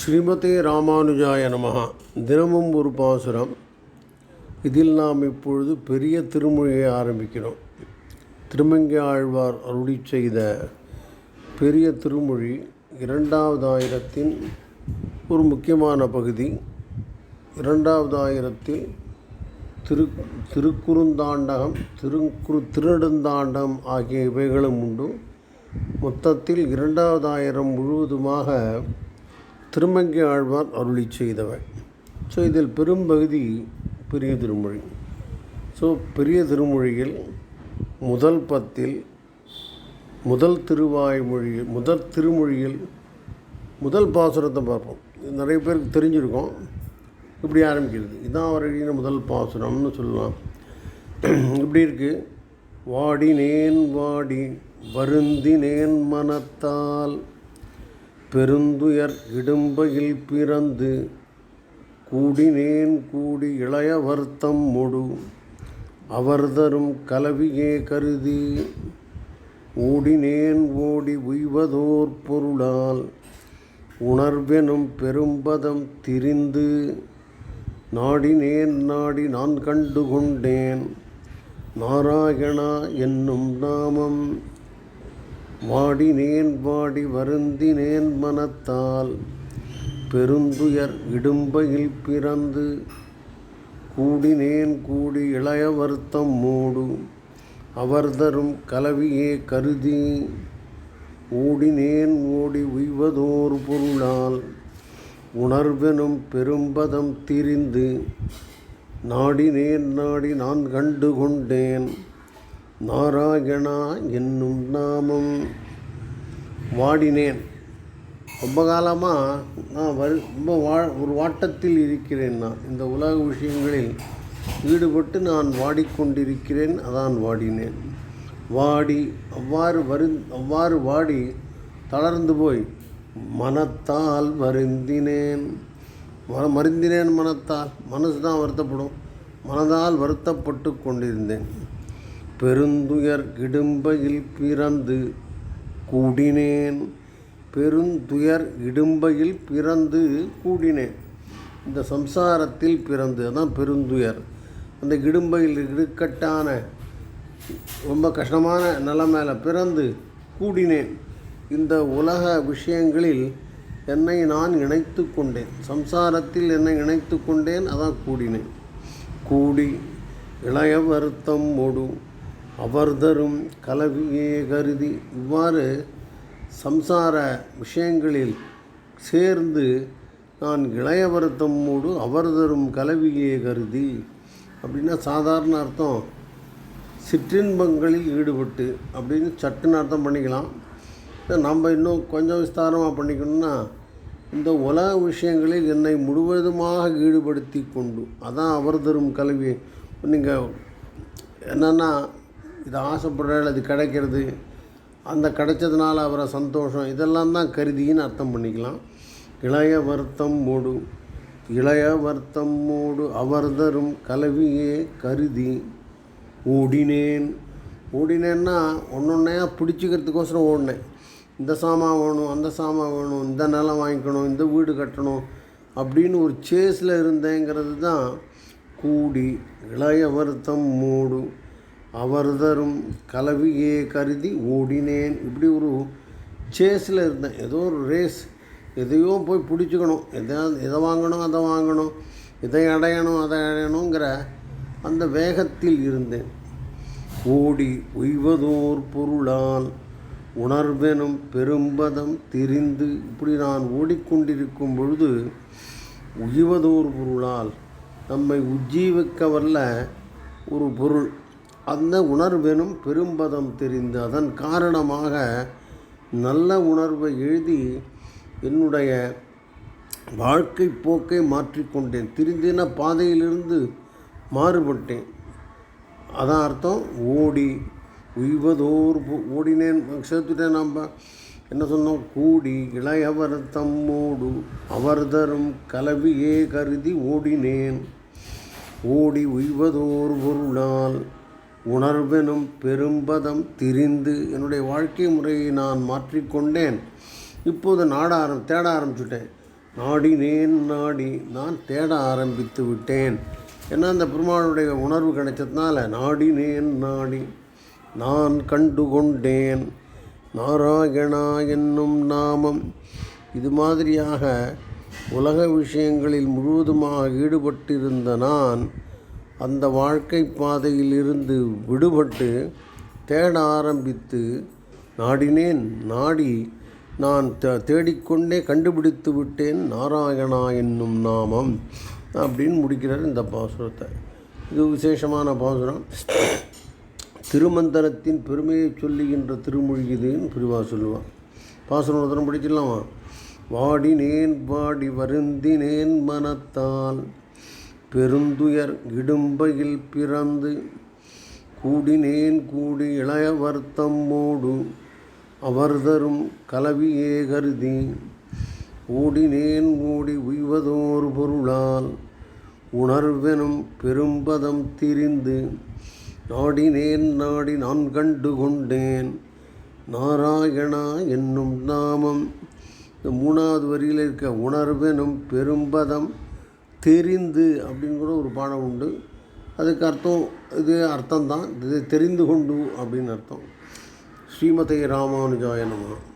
ஸ்ரீமதே ராமானுஜாய நமகா தினமும் ஒரு பாசுரம். இதில் நாம் இப்பொழுது பெரிய திருமொழியை ஆரம்பிக்கிறோம். திருமங்கை ஆழ்வார் அருளி செய்த பெரிய திருமொழி இரண்டாவது ஆயிரத்தின் ஒரு முக்கியமான பகுதி. இரண்டாவது ஆயிரத்தில் திரு திருக்குறுந்தாண்டகம் திருக்குறு திருநெடுந்தாண்டம் ஆகிய இவைகளும் உண்டு. மொத்தத்தில் இரண்டாவது ஆயிரம் முழுவதுமாக திருமங்கை ஆழ்வார் அருளி செய்தவர். ஸோ இதில் பெரும்பகுதி பெரிய திருமொழி. ஸோ பெரிய திருமொழியில் முதல் பத்தில் முதல் திருவாய்மொழியில் முதல் திருமொழியில் முதல் பாசுரத்தை பார்ப்போம். இது நிறைய பேருக்கு தெரிஞ்சிருக்கோம். இப்படி ஆரம்பிக்கிறது. இதான் அவருடைய முதல் பாசுரம்னு சொல்லலாம். இப்படி இருக்குது வாடினேன் வாடி வருந்தினேன் மனத்தால் பெருந்துயர் இடும்பையில் பிறந்து கூடினேன் கூடி இளைய வருத்தம் மொடு அவர் தரும் கலவியே கருதி ஓடினேன் ஓடி உய்வதோர் பொருளால். உணர்வெனும் பெரும்பதம் திரிந்து நாடினேன் நாடி நான் கண்டு கொண்டேன். நாராயணா என்னும் நாமம் வாடினேன் வாடி வருந்தினேன் மனத்தால். பெருந்துயர் இடும்பையில் பிறந்து கூடினேன் கூடி இளைய வருத்தம் மூடு. அவர் தரும் கலவியே கருதி ஓடினேன் ஓடி உய்வதோர் பொருளால். உணர்வெனும் பெரும்பதம் திரிந்து நாடினேன் நாடி நான் கண்டு கொண்டேன். நாராயணா என்னும் நாமம். வாடினேன். ரொம்ப காலமாக நான் வரு ரொம்ப வா ஒரு வாட்டத்தில் இருக்கிறேன் நான். இந்த உலக விஷயங்களில் ஈடுபட்டு நான் வாடிக்கொண்டிருக்கிறேன் அதான் வாடினேன். வாடி அவ்வாறு வரு அவ்வாறு வாடி தளர்ந்து போய் மனத்தால் வருந்தினேன். ம மருந்தினேன் மனத்தால். மனசு தான் வருத்தப்படும். மனதால் வருத்தப்பட்டு கொண்டிருந்தேன். பெருந்துயர் இடும்பையில் பிறந்து கூடினேன். பெருந்துயர் இடும்பையில் பிறந்து கூடினேன். இந்த சம்சாரத்தில் பிறந்து அதான் பெருந்துயர். அந்த இடும்பையில் இடுக்கட்டான ரொம்ப கஷ்டமான நிலைமையில பிறந்து கூடினேன். இந்த உலக விஷயங்களில் என்னை நான் இணைத்து கொண்டேன். சம்சாரத்தில் என்னை இணைத்து கொண்டேன் அதான் கூடினேன். கூடி இளைய வருத்தம் ஓடும். அவர் தரும் கலவியே கருதி இவ்வாறு சம்சார விஷயங்களில் சேர்ந்து நான் இளைய வருத்தமோடு அவர் தரும் கலவியே கருதி அப்படின்னா சாதாரண அர்த்தம். சிற்றின்பங்களில் ஈடுபட்டு அப்படின்னு சட்டுன்னு அர்த்தம் பண்ணிக்கலாம். நம்ம இன்னும் கொஞ்சம் விஸ்தாரமாக பண்ணிக்கணும்னா இந்த உலக விஷயங்களில் என்னை முழுவதுமாக ஈடுபடுத்தி கொண்டு அதான் அவர் தரும் கல்வி நீங்கள் என்னென்னா இது ஆசைப்படுறாள் அது கிடைக்கிறது. அந்த கிடைச்சதுனால அவரை சந்தோஷம். இதெல்லாம் தான் கருதின்னு அர்த்தம் பண்ணிக்கலாம். இளைய வருத்தம் மூடு. இளைய வருத்தம் மூடு. அவர் தரும் கலவியே கருதி. ஓடினேன். ஓடினேன்னா ஒன்று ஒன்றையா பிடிச்சிக்கிறதுக்கோசரம் ஓடினேன். இந்த சாமான் வேணும் அந்த சாமான் வேணும் இந்த நிலம் வாங்கிக்கணும் இந்த வீடு கட்டணும் அப்படின்னு ஒரு சேஸில் இருந்தேங்கிறது தான் கூடி இளைய வருத்தம் மூடு. அவர் தரும் கலவியே கருதி ஓடினேன். இப்படி ஒரு சேஸில் இருந்தேன். ஏதோ ஒரு ரேஸ் எதையோ போய் பிடிச்சிக்கணும். எதாவது இதை வாங்கணும் அதை வாங்கணும். இதை அடையணும் அதை அடையணுங்கிற அந்த வேகத்தில் இருந்தேன். ஓடி உய்வதோர் பொருளால் உணர்வெனும் பெரும்பதம் தெரிந்து இப்படி நான் ஓடிக்கொண்டிருக்கும் பொழுது உய்வதோர் பொருளால் நம்மை உஜ்ஜீவிக்க வல்ல ஒரு பொருள். அந்த உணர்வெனும் பெரும்பதம் தெரிந்து அதன் காரணமாக நல்ல உணர்வை எழுதி என்னுடைய வாழ்க்கை போக்கை மாற்றிக்கொண்டேன் திருந்தின பாதையிலிருந்து மாறுபட்டேன். அதான் அர்த்தம் ஓடி உய்வதோர் ஓடினேன். சேர்த்துட்டேன் நம்ம என்ன சொன்னோம்? கூடி இளையவர் தம்மோடு அவர் தரும் கலவியே கருதி ஓடினேன். ஓடி உய்வதோர் பொருளால் உணர்வெனும் பெரும்பதம் திரிந்து என்னுடைய வாழ்க்கை முறையை நான் மாற்றிக்கொண்டேன் இப்போது நாட ஆரம் தேட ஆரம்பிச்சுட்டேன். நாடினேன் நாடி நான் தேட ஆரம்பித்து விட்டேன். ஏன்னா அந்த பெருமாளுடைய உணர்வு கிடைச்சதுனால நாடினேன் நாடி நான் கண்டு கொண்டேன். நாராயணா என்னும் நாமம். இது மாதிரியாக உலக விஷயங்களில் முழுவதுமாக ஈடுபட்டிருந்த நான் அந்த வாழ்க்கை பாதையில் இருந்து விடுபட்டு தேட ஆரம்பித்து நாடினேன் நாடி நான் தே- தேடிக்கொண்டே கண்டுபிடித்து விட்டேன் நாராயணா என்னும் நாமம் அப்படின்னு முடிக்கிறார் இந்த பாசுரத்தை. இது விசேஷமான பாசுரம். திருமந்தனத்தின் பெருமையை சொல்லுகின்ற திருமொழி இதுன்னு பிரிவா சொல்லுவான் பாசுரம் ஒரு தரம் படிச்சிடலாமா? வாடினேன் வாடி வருந்தினேன் மனத்தால் பெருந்துயர் இடும்பையில் பிறந்து கூடினேன் கூடி இளைய வர்த்தம்மோடு அவர் தரும் கலவியே கருதி ஓடினேன் ஓடி உய்வதோர் பொருளால் உணர்வெனும் பெரும்பதம் திரிந்து நாடினேன் நாடி நான் கண்டு கொண்டேன். நாராயணா என்னும் நாமம் இந்த மூணாவது வரியில் இருக்க உணர்வெனும் பெரும்பதம் தெரிந்து அப்படின்னு கூட ஒரு பாடம் உண்டு. அதுக்கு அர்த்தம் இது அர்த்தம்தான். இது தெரிந்து கொண்டு அப்படின்னு அர்த்தம். ஸ்ரீமதி ராமானுஜாய நமः.